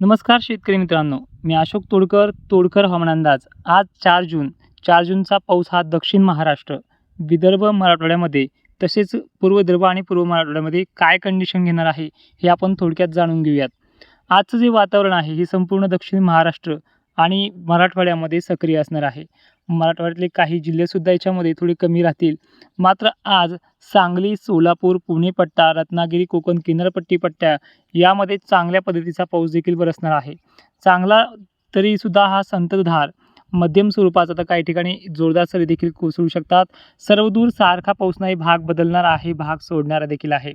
नमस्कार शेतकरी मित्रांनो मी अशोक तोडकर तोडकर हवामान अंदाज. आज चार जून चार जूनचा पाऊस हा दक्षिण महाराष्ट्र विदर्भ मराठवाड्यामध्ये तसेच पूर्व विदर्भ आणि पूर्व मराठवाड्यामध्ये काय कंडिशन घेणार आहे हे आपण थोडक्यात जाणून घेऊयात. आजचं जे वातावरण आहे हे संपूर्ण दक्षिण महाराष्ट्र आणि मराठवाड्यामध्ये सक्रिय असणार आहे. मराठवाड्यातले काही जिल्हेसुद्धा याच्यामध्ये थोडे कमी राहतील. मात्र आज सांगली सोलापूर पुणे पट्टा रत्नागिरी कोकण किनारपट्टी पट्ट्या यामध्ये चांगल्या पद्धतीचा पाऊस देखील बरसणार आहे. चांगला तरीसुद्धा हा संततधार मध्यम स्वरूपाचा तर काही ठिकाणी जोरदार सरी देखील कोसळू शकतात. सर्वदूर सारखा पाऊस नाही भाग बदलणार आहे भाग सोडणारा देखील आहे.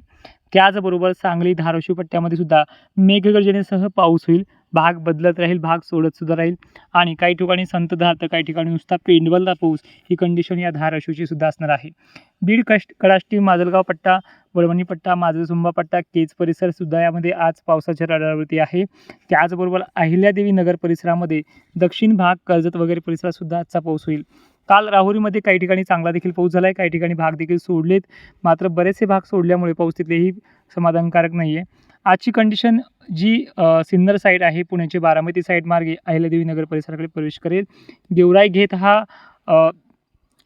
त्याचबरोबर सांगली धाराशिव पट्ट्यामध्ये सुद्धा मेघगर्जनेसह पाऊस होईल. भाग बदलत राहील भाग सोडत सुद्धा राहील. आणि काही ठिकाणी संतधार तर काही ठिकाणी नुसता पेंडवलदा पाऊस ही कंडिशन या धाराशिवची सुद्धा असणार आहे. बीड कष्ट कडाष्टी माजलगाव पट्टा वळवणी पट्टा माजलसुंबा पट्टा केज परिसर सुद्धा यामध्ये आज पावसाच्या रडारवरती आहे. त्याचबरोबर अहिल्यादेवी नगर परिसरामध्ये दक्षिण भाग कर्जत वगैरे परिसरात सुद्धा आजचा पाऊस होईल. काल राहुरीमध्ये काही ठिकाणी चांगला देखील पाऊस झाला आहे काही ठिकाणी भाग देखील सोडलेत. मात्र बरेचसे भाग सोडल्यामुळे पाऊस तिथलेही समाधानकारक नाही आहे आजची कंडिशन जी सिन्नर साईड आहे पुण्याची बारामती साईड मार्गे अहिल्यादेवी नगर परिसराकडे प्रवेश करेल. गेवराई घेत हा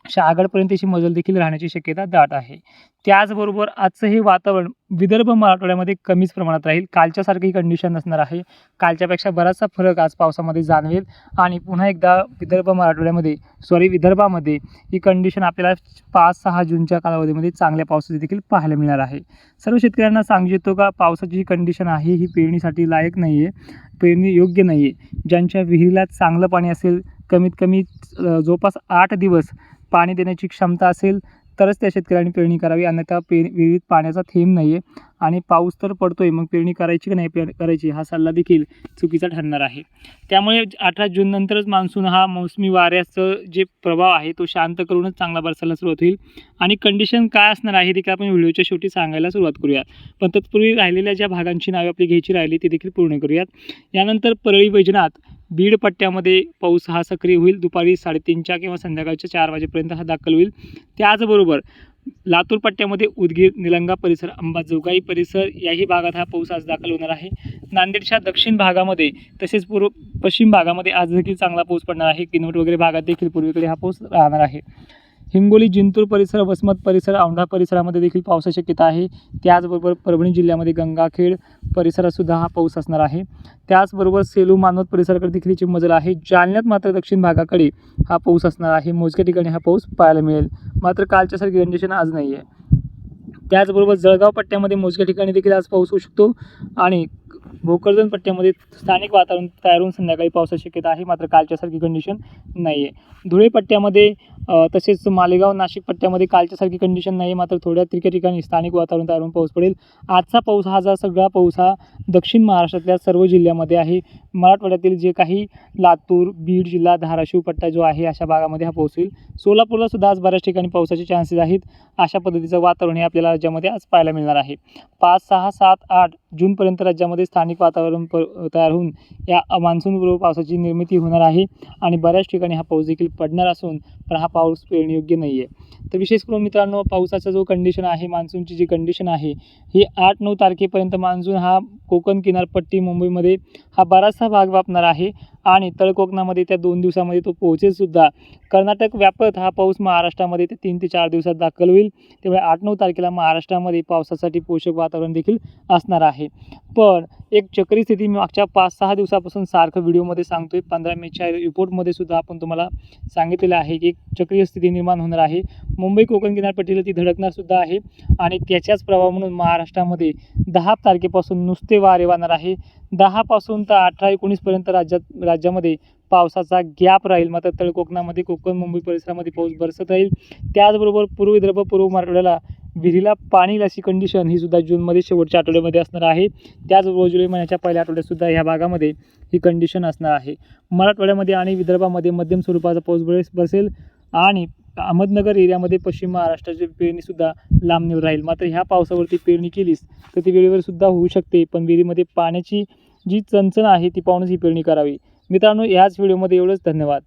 अ, शहागडपर्यंतची मजल देखील राहण्याची शक्यता दाट आहे. त्याचबरोबर आजचं हे वातावरण विदर्भ मराठवाड्यामध्ये कमीच प्रमाणात राहील. कालच्यासारखी कंडिशन नसणार आहे. कालच्यापेक्षा बराचसा फरक आज पावसामध्ये जाणवेल. आणि पुन्हा एकदा विदर्भ मराठवाड्यामध्ये सॉरी विदर्भामध्ये ही कंडिशन आपल्याला पाच सहा जूनच्या कालावधीमध्ये चांगल्या पावसाची देखील पाहायला मिळणार आहे. सर्व शेतकऱ्यांना सांगू इच्छितो का पावसाची जी कंडिशन आहे ही पेरणीसाठी लायक नाही आहे पेरणी योग्य नाही आहे ज्यांच्या विहिरीला चांगलं पाणी असेल कमीत कमी जवळपास आठ दिवस पाणी देण्याची क्षमता असेल तरच त्या शेतकऱ्यांनी पेरणी करावी. अन्यथा पे विहिरीत पाण्याचा थेंब नाही आहे आणि पाऊस तर पडतोय मग पेरणी करायची की नाही पे करायची हा सल्ला देखील चुकीचा ठरणार आहे. त्यामुळे अठरा जूननंतरच मान्सून हा मौसमी वाऱ्याचं जे प्रभाव आहे तो शांत करूनच चांगला बरसायला सुरुवात होईल. आणि कंडिशन काय असणार आहे देखील आपण व्हिडिओच्या शेवटी सांगायला सुरुवात करूयात. पण तत्पूर्वी राहिलेल्या ज्या भागांची नावे आपली घ्यायची राहिली ती देखील पूर्ण करूयात. यानंतर परळी वैजनाथ बीड पट्ट्यामध्ये पाऊस हा सक्रिय होईल. दुपारी साडेतीनच्या किंवा संध्याकाळच्या चार वाजेपर्यंत हा दाखल होईल. त्याचबरोबर लातूर पट्ट्यामध्ये उदगीर निलंगा परिसर अंबाजोगाई परिसर याही भागात हा पाऊस आज दाखल होणार आहे. नांदेडच्या दक्षिण भागामध्ये तसेच पूर्व पश्चिम भागामध्ये आज देखील चांगला पाऊस पडणार आहे. किनवट वगैरे भागात देखील पूर्वेकडे हा पाऊस राहणार आहे. हिंगोली जिंतूर परिसर वसमत परिसर औंढा परिसरामध्ये देखील पावसाची शक्यता आहे. त्याचबरोबर परभणी जिल्ह्यामध्ये गंगाखेड परिसरातसुद्धा हा पाऊस असणार आहे. त्याचबरोबर सेलू मानवत परिसराकडे देखील हिची मजल आहे. जालन्यात मात्र दक्षिण भागाकडे हा पाऊस असणार आहे. मोजक्या ठिकाणी हा पाऊस पाहायला मिळेल. मात्र कालच्यासारखी कंडिशन आज नाही आहे त्याचबरोबर जळगाव पट्ट्यामध्ये मोजक्या ठिकाणी देखील आज पाऊस होऊ शकतो आणि भोकरदन पट्ट्यामध्ये स्थानिक वातावरण तयार होऊन संध्याकाळी पावसाची शक्यता आहे. मात्र कालच्यासारखी कंडिशन नाही आहे धुळे पट्ट्यामध्ये तसेच मालेगाव नाशिक पट्ट्यामध्ये कालच्यासारखी कंडिशन नाही आहे मात्र थोड्या तिरक्या ठिकाणी स्थानिक वातावरण तयार होऊन पाऊस पडेल. आजचा पाऊस हा जा सगळा पाऊस हा दक्षिण महाराष्ट्रातल्या सर्व जिल्ह्यामध्ये आहे. मराठवाड्यातील जे काही लातूर बीड जिल्हा धाराशिव पट्टा जो आहे अशा भागामध्ये हा पाऊस होईल. सोलापूरला सुद्धा आज बऱ्याच ठिकाणी पावसाचे चान्सेस आहेत. अशा पद्धतीचं वातावरण हे आपल्याला राज्यामध्ये आज पाहायला मिळणार आहे. पाच सहा सात आठ जूनपर्यंत राज्यामध्ये स्थानिक वातावरण प तयार होऊन या मान्सूनपूर्व पावसाची निर्मिती होणार आहे. आणि बऱ्याच ठिकाणी हा पाऊस देखील पडणार असून पण हा पाऊस पेरण्यायोग्य नाही आहे तर विशेष करून मित्रांनो पावसाचा जो कंडिशन आहे मान्सूनची जी कंडिशन आहे ही आठ नऊ तारखेपर्यंत मान्सून हा कोकण किनारपट्टी मुंबईमध्ये हा बराचसा भाग व्यापणार आहे. आणि तळकोकणामध्ये त्या दोन दिवसामध्ये तो पोहोचेलसुद्धा कर्नाटक व्यापत हा पाऊस महाराष्ट्रामध्ये ते तीन ते चार दिवसात दाखल होईल. त्यामुळे आठ नऊ तारखेला महाराष्ट्रामध्ये पावसासाठी पोषक वातावरण देखील असणार आहे. पण एक चक्री स्थिती मी मागच्या पाच सहा दिवसापासून सारखं व्हिडिओमध्ये सांगतोय. पंधरा मेच्या रिपोर्टमध्ये सुद्धा आपण तुम्हाला सांगितलेलं आहे की एक चक्रीय स्थिती निर्माण होणार आहे. मुंबई कोकण किनारपट्टीला ती धडकणार सुद्धा आहे आणि त्याच्याच प्रभाव म्हणून महाराष्ट्रामध्ये दहा तारखेपासून नुसते वारे वाहणार आहे. दहापासून तर अठरा एकोणीसपर्यंत राज्यात राज्यामध्ये पावसाचा गॅप राहील. मात्र तळ कोकणामध्ये कोकण मुंबई परिसरामध्ये पाऊस बरसत राहील. त्याचबरोबर पूर्व विदर्भ पूर्व मराठवाड्याला विहिरीला पाणी येईल अशी कंडिशन ही सुद्धा जूनमध्ये शेवटच्या आठवड्यामध्ये असणार आहे. त्याचबरोबर जुलै महिन्याच्या पहिल्या आठवड्यातसुद्धा ह्या भागामध्ये ही कंडिशन असणार आहे. मराठवाड्यामध्ये आणि विदर्भामध्ये मध्यम स्वरूपाचा पाऊस बरेच बसेल आणि अहमदनगर एरियामध्ये पश्चिम महाराष्ट्राची पेरणीसुद्धा लांबणीवर राहील. मात्र ह्या पावसावरती पेरणी केलीस तर ती वेळेवर सुद्धा होऊ शकते पण विहिरीमध्ये पाण्याची जी चणचण आहे ती पाहूनच ही पेरणी करावी. मित्रांनो ह्याच व्हिडिओमध्ये एवढंच. धन्यवाद.